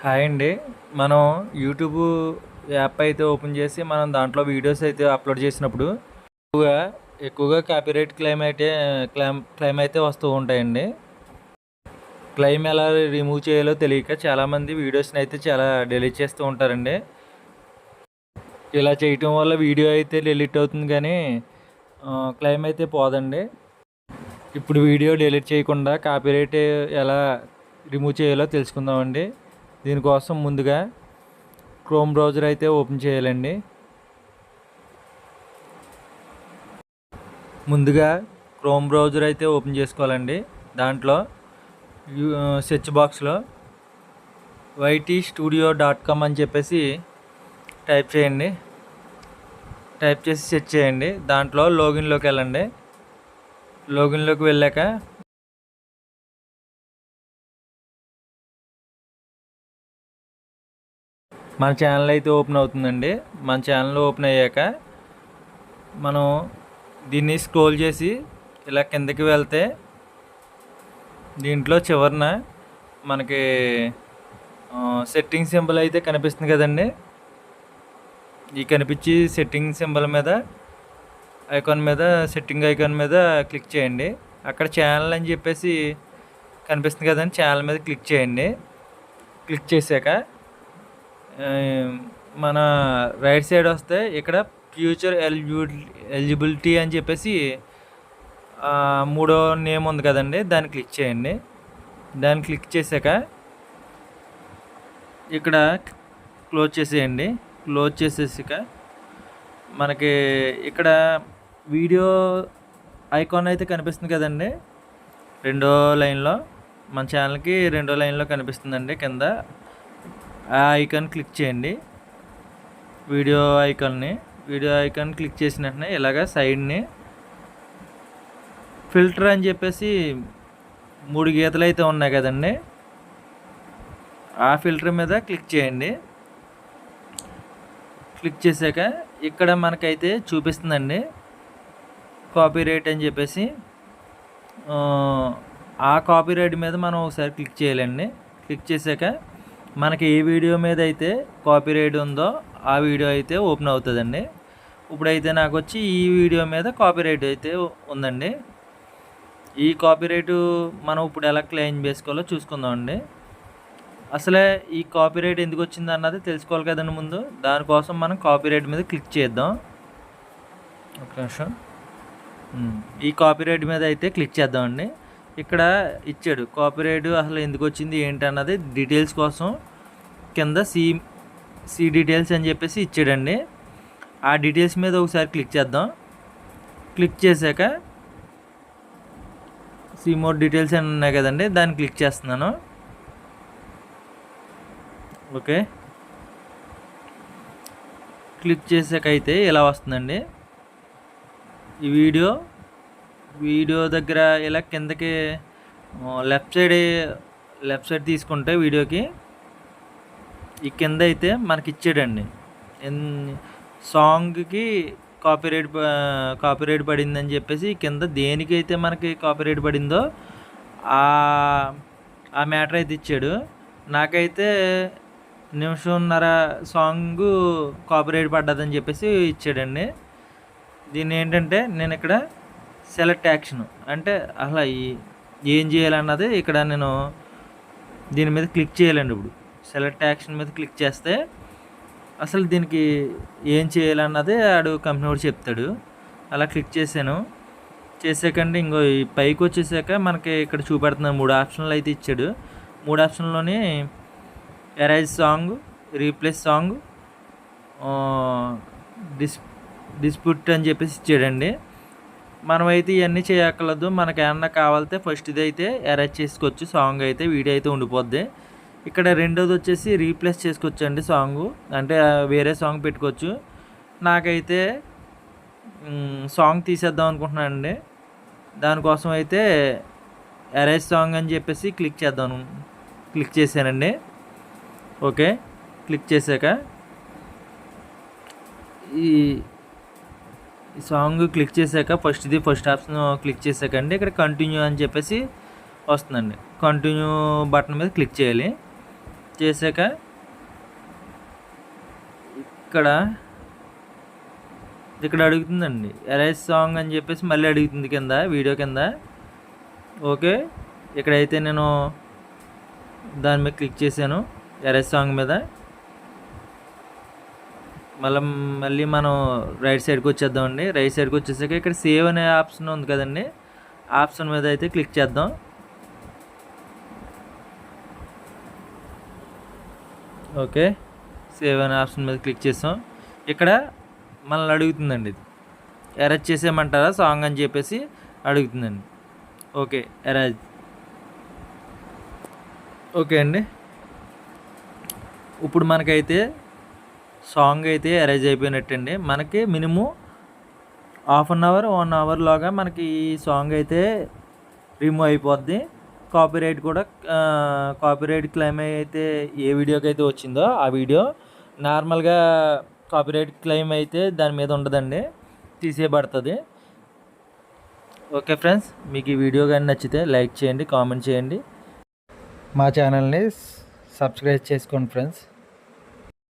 Hi అండి. మనం YouTube app అయితే ఓపెన్ చేసి మనం దాంట్లో వీడియోస్ అయితే అప్లోడ్ చేసినప్పుడు ఎక్కువగా ఎక్కువగా కాపీరైట్ క్లెయిమ్ అయితే క్లెయిమ్ క్లెయిమ్ అయితే వస్తూ ఉంటాయండి. క్లెయిమ్ ఎలా రిమూవ్ చేయాలో తెలియక చాలామంది వీడియోస్ని అయితే చాలా డిలీట్ చేస్తూ ఉంటారండి. ఇలా చేయటం వల్ల వీడియో అయితే డిలీట్ అవుతుంది కానీ క్లెయిమ్ అయితే పోదండి. ఇప్పుడు వీడియో డిలీట్ చేయకుండా కాపీరైట్ ఎలా రిమూవ్ చేయాలో తెలుసుకుందామండి. దీనికోసం ముందుగా క్రోమ్ బ్రౌజర్ అయితే ఓపెన్ చేయాలండి. ముందుగా క్రోమ్ బ్రౌజర్ అయితే ఓపెన్ చేసుకోవాలండి. దాంట్లో సెర్చ్ బాక్స్లో వైటీ స్టూడియో డాట్ కామ్ అని చెప్పేసి టైప్ చేయండి. టైప్ చేసి సెర్చ్ చేయండి. దాంట్లో లాగిన్లోకి వెళ్ళండి. లాగిన్లోకి వెళ్ళాక మన ఛానల్ అయితే ఓపెన్ అవుతుందండి. మన ఛానల్ ఓపెన్ అయ్యాక మనం దీన్ని స్క్రోల్ చేసి ఇలా కిందకి వెళ్తే దీంట్లో చివరిన మనకి సెట్టింగ్ సింబల్ అయితే కనిపిస్తుంది కదండి. ఈ కనిపించి సెట్టింగ్ సింబల్ మీద ఐకాన్ మీద సెట్టింగ్ ఐకాన్ మీద క్లిక్ చేయండి. అక్కడ ఛానల్ అని చెప్పేసి కనిపిస్తుంది కదండి. ఛానల్ మీద క్లిక్ చేయండి. క్లిక్ చేశాక మన రైట్ సైడ్ వస్తే ఇక్కడ ఫ్యూచర్ ఎలిజిబిలిటీ ఎలిజిబిలిటీ అని చెప్పేసి మూడో నేమ్ ఉంది కదండి దాన్ని క్లిక్ చేయండి. దాన్ని క్లిక్ చేశాక ఇక్కడ క్లోజ్ చేసేయండి. క్లోజ్ చేసేసాక మనకి ఇక్కడ వీడియో ఐకాన్ అయితే కనిపిస్తుంది కదండి. రెండో లైన్లో మన ఛానల్కి రెండో లైన్లో కనిపిస్తుందండి కింద. ఆ ఐకాన్ క్లిక్ చేయండి. వీడియో ఐకాన్ని వీడియో ఐకాన్ క్లిక్ చేసిన వెంటనే ఇలాగ సైడ్ని ఫిల్టర్ అని చెప్పేసి మూడు గీతలు అయితే ఉన్నాయి కదండి. ఆ ఫిల్టర్ మీద క్లిక్ చేయండి. క్లిక్ చేశాక ఇక్కడ మనకైతే చూపిస్తుందండి. కాపీ రైట్ అని చెప్పేసి ఆ కాపీ రైట్ మీద మనం ఒకసారి క్లిక్ చేయాలండి. క్లిక్ చేశాక మనకి ఏ వీడియో మీద అయితే కాపీరైట్ ఉందో ఆ వీడియో అయితే ఓపెన్ అవుతుందండి. ఇప్పుడైతే నాకు వచ్చి ఈ వీడియో మీద కాపీ రైట్ అయితే ఉందండి. ఈ కాపీ రైటు మనం ఇప్పుడు ఎలా క్లెయిమ్ చేసుకోవాలో చూసుకుందామండి అసలే ఈ కాపీరైట్ ఎందుకు వచ్చింది అన్నది తెలుసుకోవాలి కదండి ముందు. దానికోసం మనం కాపీరైట్ మీద క్లిక్ చేద్దాం. ఒక నిమిషం. ఈ కాపీ రైట్ మీద అయితే క్లిక్ చేద్దామండి ఇక్కడ ఇచ్చాడు. కాపీరైట్ అసలు ఎందుకు వచ్చింది ఏంటి అన్నది డీటెయిల్స్ కోసం కింద సి సి డీటెయిల్స్ అని చెప్పేసి ఇచ్చాడండి. ఆ డీటెయిల్స్ మీద ఒకసారి క్లిక్ చేద్దాం. క్లిక్ చేశాక సి మోర్ డీటెయిల్స్ అని ఉన్నాయి కదండి దాన్ని క్లిక్ చేస్తున్నాను. ఓకే క్లిక్ చేసాక అయితే ఇలా వస్తుందండి. ఈ వీడియో వీడియో దగ్గర ఇలా కిందకి లెఫ్ట్ సైడ్ లెఫ్ట్ సైడ్ తీసుకుంటే వీడియోకి ఈ కింద అయితే మనకి ఇచ్చాడండి. సాంగ్కి కాపీరైట్ కాపీరైట్ పడిందని చెప్పేసి కింద దేనికైతే మనకి కాపీరైట్ పడిందో ఆ మ్యాటర్ అయితే ఇచ్చాడు. నాకైతే నిమిషంన్నర సాంగ్ కాపీరైట్ పడ్డదని చెప్పేసి ఇచ్చాడండి. దీన్ని ఏంటంటే నేను ఇక్కడ సెలెక్ట్ యాక్షన్. అంటే అసలు ఏం చేయాలన్నది ఇక్కడ నేను దీని మీద క్లిక్ చేయాలండి ఇప్పుడు. సెలెక్ట్ యాక్షన్ మీద క్లిక్ చేస్తే అసలు దీనికి ఏం చేయాలన్నది ఆడు కంపెనీ వాడు చెప్తాడు. అలా క్లిక్ చేశాను. చేసాకండి ఇంకో ఈ పైకి వచ్చేసాక మనకి ఇక్కడ చూపెడుతున్న మూడు ఆప్షన్లు అయితే ఇచ్చాడు. మూడు ఆప్షన్లోని erase song replace song dis dispute అని చెప్పేసి ఇచ్చాడండి. మనమైతే ఇవన్నీ చేయక్కర్లేదు. మనకి ఏమన్నా కావాలితే ఫస్ట్ ఇది అయితే అరేంజ్ చేసుకోవచ్చు సాంగ్ అయితే వీడియో అయితే ఉండిపోద్ది. ఇక్కడ రెండోది వచ్చేసి రీప్లేస్ చేసుకోవచ్చు అండి సాంగ్ అంటే వేరే సాంగ్ పెట్టుకోవచ్చు. నాకైతే సాంగ్ తీసేద్దాం అనుకుంటున్నాను అండి దానికోసం అయితే ఎరేజ్ సాంగ్ అని చెప్పేసి క్లిక్ చేద్దాం క్లిక్ చేశానండి. ఓకే క్లిక్ చేశాక ఈ సాంగ్ క్లిక్ చేశాక ఫస్ట్ ఇది ఫస్ట్ ఆప్షన్ క్లిక్ చేశాక అండి ఇక్కడ కంటిన్యూ అని చెప్పేసి వస్తుందండి. కంటిన్యూ బటన్ మీద క్లిక్ చేయాలి. చేశాక ఇక్కడ ఇక్కడ అడుగుతుందండి. ఎరైజ్ సాంగ్ అని చెప్పేసి మళ్ళీ అడుగుతుంది కింద వీడియో కింద. ఓకే. ఇక్కడైతే నేను దాని మీద క్లిక్ చేశాను. ఎరైజ్ సాంగ్ మీద. మళ్ళీ మళ్ళీ మనం రైట్ సైడ్కి వచ్చేద్దామండి. రైట్ సైడ్కి వచ్చేసాక ఇక్కడ సేవ్ అనే ఆప్షన్ ఉంది కదండి. ఆప్షన్ మీద అయితే క్లిక్ చేద్దాం. ఓకే. సేవ్ అనే ఆప్షన్ మీద క్లిక్ చేసాం. ఇక్కడ మనల్ని అడుగుతుందండి ఇది. ఎరేజ్ చేసేయమంటారా? సాంగ్ అని చెప్పేసి అడుగుతుందండి. ఓకే ఎరేజ్ ఓకే అండి. ఇప్పుడు మనకైతే సాంగ్ అయితే అరేంజ్ అయిపోయినట్టండి. మనకి minimum half an hour one అవర్లోగా మనకి ఈ సాంగ్ అయితే రిమూవ్ అయిపోద్ది. కాపీరైట్ కూడా కాపీరైట్ క్లెయిమ్ అయితే ఏ వీడియోకి అయితే వచ్చిందో ఆ వీడియో నార్మల్గా కాపీరైట్ క్లెయిమ్ అయితే దాని మీద ఉండదండి. తీసేయబడుతుంది. ఓకే ఫ్రెండ్స్ మీకు ఈ వీడియో కానీ నచ్చితే లైక్ చేయండి కామెంట్ చేయండి. మా ఛానల్ని సబ్స్క్రైబ్ చేసుకోండి ఫ్రెండ్స్